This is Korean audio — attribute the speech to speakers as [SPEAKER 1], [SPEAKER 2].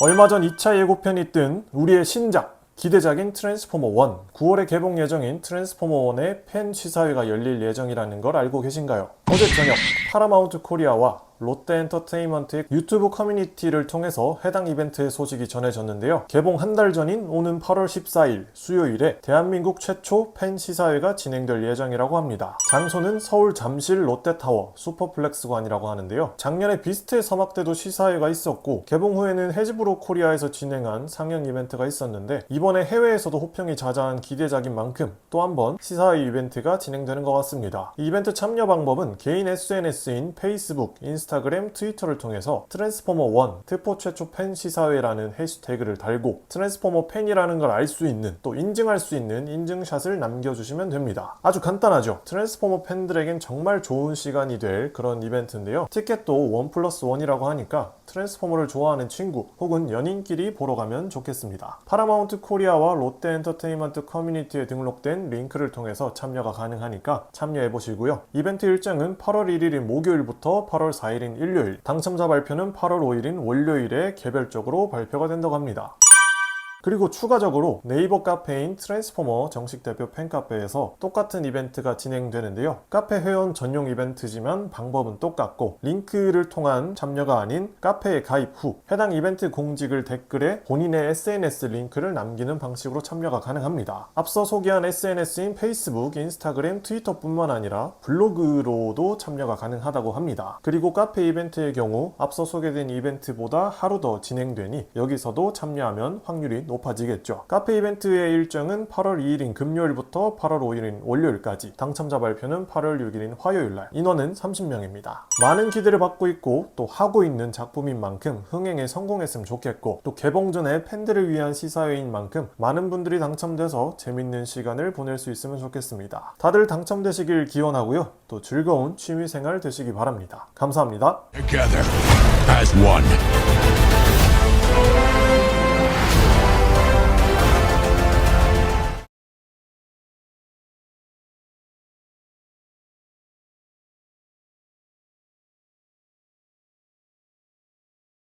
[SPEAKER 1] 얼마 전 2차 예고편이 뜬 우리의 신작 기대작인 트랜스포머 1 9월에 개봉 예정인 트랜스포머 1의 팬 시사회가 열릴 예정이라는 걸 알고 계신가요? 어제 저녁 파라마운트 코리아와 롯데 엔터테인먼트의 유튜브 커뮤니티를 통해서 해당 이벤트의 소식이 전해졌는데요. 개봉 한 달 전인 오는 8월 14일 수요일에 대한민국 최초 팬 시사회가 진행될 예정이라고 합니다. 장소는 서울 잠실 롯데타워 슈퍼플렉스관이라고 하는데요. 작년에 비스트의 서막 때도 시사회가 있었고 개봉 후에는 해지브로 코리아에서 진행한 상영 이벤트가 있었는데 이번에 해외에서도 호평이 자자한 기대작인 만큼 또 한 번 시사회 이벤트가 진행되는 것 같습니다. 이 이벤트 참여 방법은 개인 SNS인 페이스북, 인스타그램, 트위터를 통해서 트랜스포머 1 트포 최초 팬 시사회라는 해시태그를 달고 트랜스포머 팬이라는 걸 알 수 있는 또 인증할 수 있는 인증샷을 남겨주시면 됩니다. 아주 간단하죠. 트랜스포머 팬들에겐 정말 좋은 시간이 될 그런 이벤트인데요. 티켓도 원 플러스 원이라고 하니까 트랜스포머를 좋아하는 친구 혹은 연인끼리 보러 가면 좋겠습니다. 파라마운트 코리아와 롯데 엔터테인먼트 커뮤니티에 등록된 링크를 통해서 참여가 가능하니까 참여해 보시고요. 이벤트 일정은 8월 1일인 목요일부터 8월 4일인 일요일, 당첨자 발표는 8월 5일인 월요일에 개별적으로 발표가 된다고 합니다. 그리고 추가적으로 네이버 카페인 트랜스포머 정식 대표 팬카페에서 똑같은 이벤트가 진행되는데요. 카페 회원 전용 이벤트지만 방법은 똑같고 링크를 통한 참여가 아닌 카페에 가입 후 해당 이벤트 공지글 댓글에 본인의 SNS 링크를 남기는 방식으로 참여가 가능합니다. 앞서 소개한 SNS인 페이스북, 인스타그램, 트위터뿐만 아니라 블로그로도 참여가 가능하다고 합니다. 그리고 카페 이벤트의 경우 앞서 소개된 이벤트보다 하루 더 진행되니 여기서도 참여하면 확률이 높아지겠죠. 카페 이벤트의 일정은 8월 2일인 금요일부터 8월 5일인 월요일까지, 당첨자 발표는 8월 6일인 화요일날, 인원은 30명입니다. 많은 기대를 받고 있고 또 하고 있는 작품인 만큼 흥행에 성공했으면 좋겠고 또 개봉 전에 팬들을 위한 시사회인 만큼 많은 분들이 당첨돼서 재밌는 시간을 보낼 수 있으면 좋겠습니다. 다들 당첨되시길 기원하고요. 또 즐거운 취미생활 되시기 바랍니다. 감사합니다.